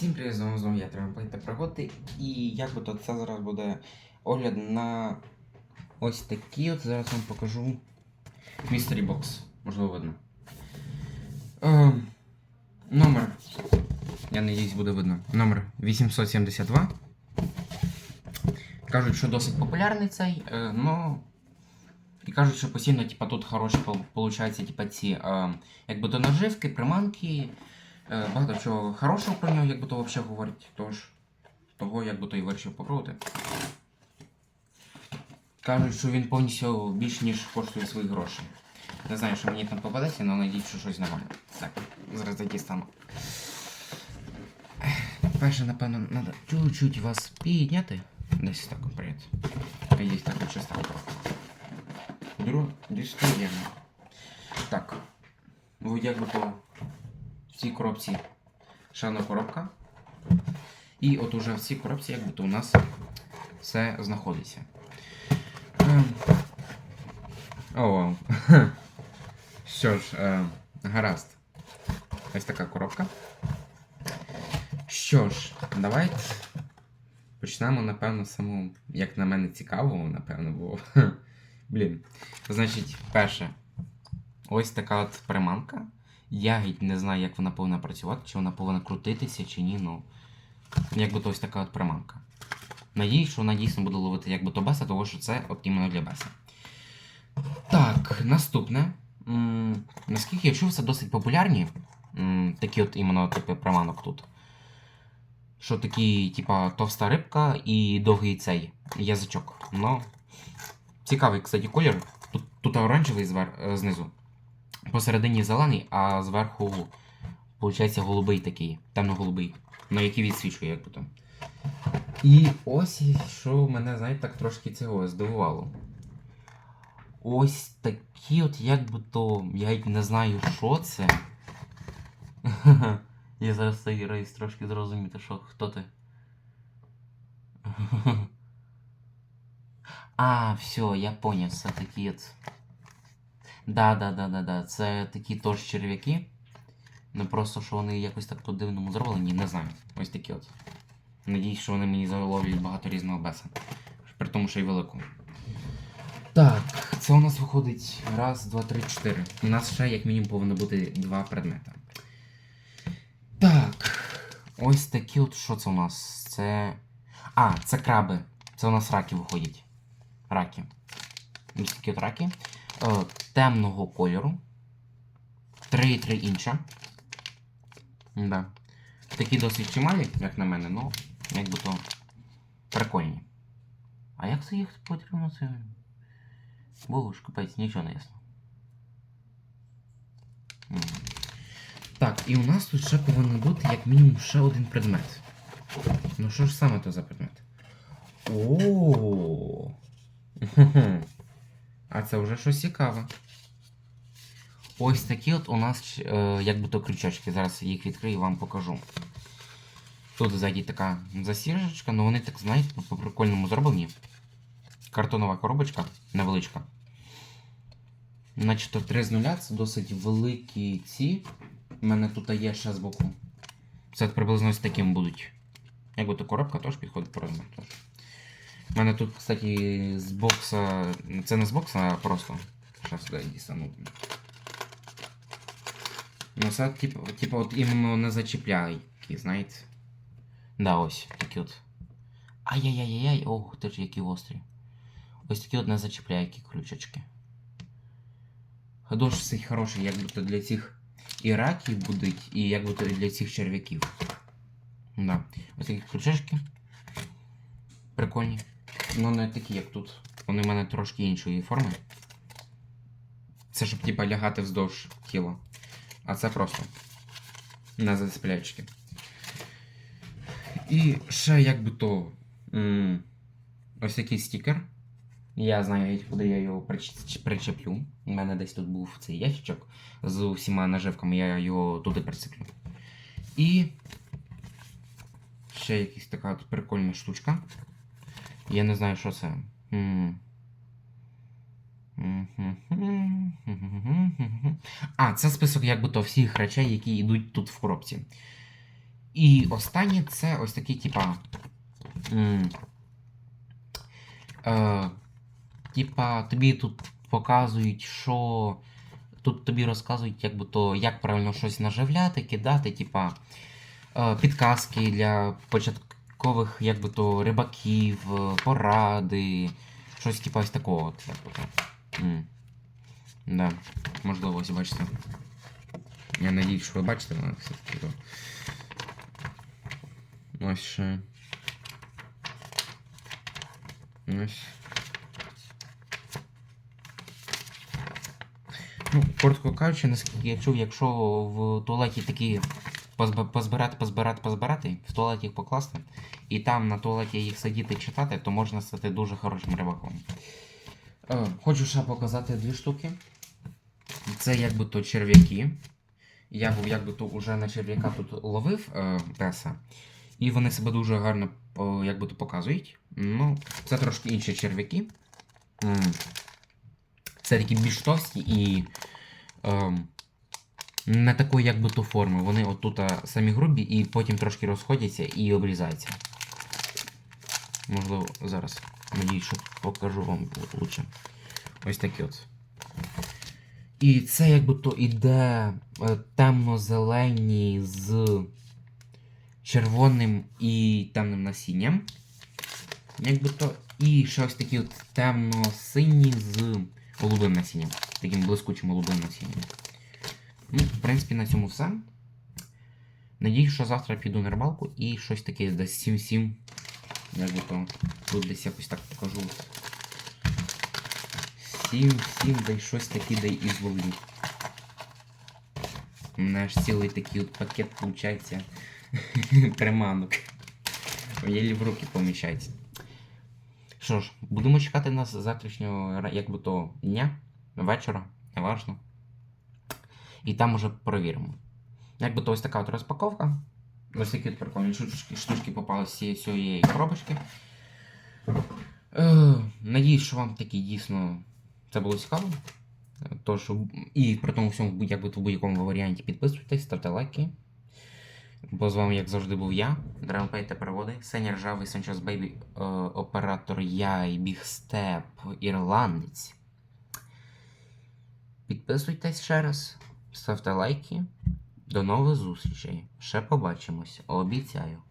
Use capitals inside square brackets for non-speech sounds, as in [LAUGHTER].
Всім привіт, з вами знову я треба пойти пригоди. І як би то це зараз буде огляд на ось такі от зараз вам покажу Mystery Box. Можливо видно. Е, номер. Я надіюсь буде видно. Номер 872. Кажуть, що досить популярний цей, е, но. І кажуть, що постійно типа, тут хороші получаються типа, ці е, якби то наживки, приманки. Е, Багато чого хорошого про нього, як би то взагалі говорить, тож того, як би то і вирішив попробувати. Кажуть, що він повністю більш ніж коштує своїх грошей. Не знаю, що мені там попадеться, але надіюсь, що щось нормальне. Так, зараз зайти стану. Перше, напевно, треба чуть-чуть вас підняти. Десь так, привіт. Десь так, от так. Друг, дістаємо. Так. Ну, як би то цій коробці одна коробка. І от уже в цій коробці, якби то у нас все знаходиться. Ем. О. [LAUGHS] Що ж, ем, гаразд. Ось така коробка. Що ж, давайте почнемо, напевно, саму, як на мене, цікавого, напевно, бо. [LAUGHS] Блін. Значить, перше. Ось така от приманка. Я геть не знаю, як вона повинна працювати, чи вона повинна крутитися, чи ні. Ну, якби то ось така от приманка. Надіюсь, що вона дійсно буде ловити якби то беса, тому що це от іменно для беса. Так, наступне. М, наскільки я чув, це досить популярні. м, такі от іменно типи приманок тут. Що такі, типа, товста рибка і довгий цей язичок. Ну, цікавий, кстати, колір. Тут, тут оранжевий звер, е, знизу. Посередині зелений, а зверху, виходить, голубий такий, темно-голубий, на який відсвічує, як то. І ось що мене, знаєте, так трошки цього здивувало. Ось такі от, як би то, я не знаю, що це. [LAUGHS] Я зараз цей рейс трошки зрозуміти, що хто ти. [LAUGHS] А, все, я поняв, це такі от. Да, да, да, да, да. Це такі теж черв'яки. Ну просто що вони якось так по-дивному зроблені, не знаю. Ось такі от. Надіюсь, що вони мені заловлять багато різного беса. При тому, що й великого. Так, це у нас виходить раз, два, три, чотири. У нас ще, як мінімум, повинно бути два предмети. Так. Ось такі от що це у нас? Це. А, це краби. Це у нас раки виходять. Раки. Ось такі от раки. Е, темного кольору. 3-3 інша. Да. Такі досить чималі, як на мене, ну, якби то прикольні. А як це їх потрібно це? Богу ж капець, нічого не ясно. Так, і у нас тут ще повинен бути як мінімум ще один предмет. Ну що ж саме то за предмет? О. [LAUGHS] А це вже щось цікаве. Ось такі от у нас е, як би то крючочки. Зараз їх відкрию і вам покажу. Тут ззаді така засіжечка, ну вони так, знаєте, по прикольному зроблені. Картонова коробочка невеличка. Начебто 3 з нуля це досить великі ці. У мене тут є ще з боку. Це приблизно ось таким будуть. Якби то коробка теж підходить по розміру. У мене тут, кстати, з бокса. Це не з бокса, а просто. Зараз сюди дістану. Ну, це, типу, типу, от іменно не зачіпляйки, знаєте. Да, ось такі от. Ай-яй-яй-яй, ох, ти ж які острі. Ось такі от не зачіпляйки крючочки. Досить хороший, як будто для цих і раків будуть, і як будто для цих черв'яків. Да. Ось такі крючочки. Прикольні. Ну, не такі, як тут. Вони в мене трошки іншої форми. Це щоб типа лягати вздовж тіла. А це просто на засплячки. І ще як би то. ось такий стікер. Я знаю, куди я його причеплю. У мене десь тут був цей ящичок з усіма наживками, я його туди прицеплю. І ще якась така прикольна штучка. Я не знаю, що це. А, це список якби то всіх речей, які йдуть тут в коробці. І останнє це ось такий, типа. Е, типа, тобі тут показують, що. Тут тобі розказують, як би то, як правильно щось наживляти, кидати, типа е, підказки для початкових, як би то, рибаків, е, поради, щось типа ось такого. От, би то. М. Да, можливо, ось бачите. Я надіюсь, що ви бачите, але все-таки то. Ось ще. Ось. Ну, коротко кажучи, наскільки я чув, якщо в туалеті такі позбирати, позбирати, позбирати, в туалеті їх покласти, і там на туалеті їх сидіти читати, то можна стати дуже хорошим рибаком. Е, хочу ще показати дві штуки. Це якби то черв'яки. Я був якби то уже на черв'яка тут ловив е, песа. І вони себе дуже гарно якби то показують. Ну, це трошки інші черв'яки. Це такі більш товсті і ем, не такої якби то форми. Вони отут самі грубі і потім трошки розходяться і обрізаються. Можливо, зараз надіюсь, що покажу вам лучше. Ось такі от. І це якби то іде е, темно-зелені з червоним і темним насінням. Якби то. І ще ось такі от темно-сині з голубим насінням. Таким блискучим голубим насінням. Ну, в принципі, на цьому все. Надіюсь, що завтра піду на рибалку і щось таке десь 7-7. Якби то тут десь якось так покажу. 7-7, дай щось таке дай і зловлю. У мене аж цілий такий от пакет виходить [LAUGHS] приманок. Єлі в руки поміщається. Що ж, будемо чекати нас завтрашнього як би то дня, вечора, неважно. І там уже перевіримо. Якби то ось така от розпаковка. Ось такі от прикольні штучки, штучки попали з цієї цієї коробочки. Е, надіюсь, що вам таки дійсно це було цікаво. Тож, і при тому всьому, якби в будь-якому варіанті підписуйтесь, ставте лайки. Бо з вами, як завжди, був я, Дрампей та переводи, Сеня Ржавий, Санчос Бейбі, е, оператор я і Бігстеп, ірландець. Підписуйтесь ще раз, ставте лайки. До нових зустрічей. Ще побачимось, обіцяю.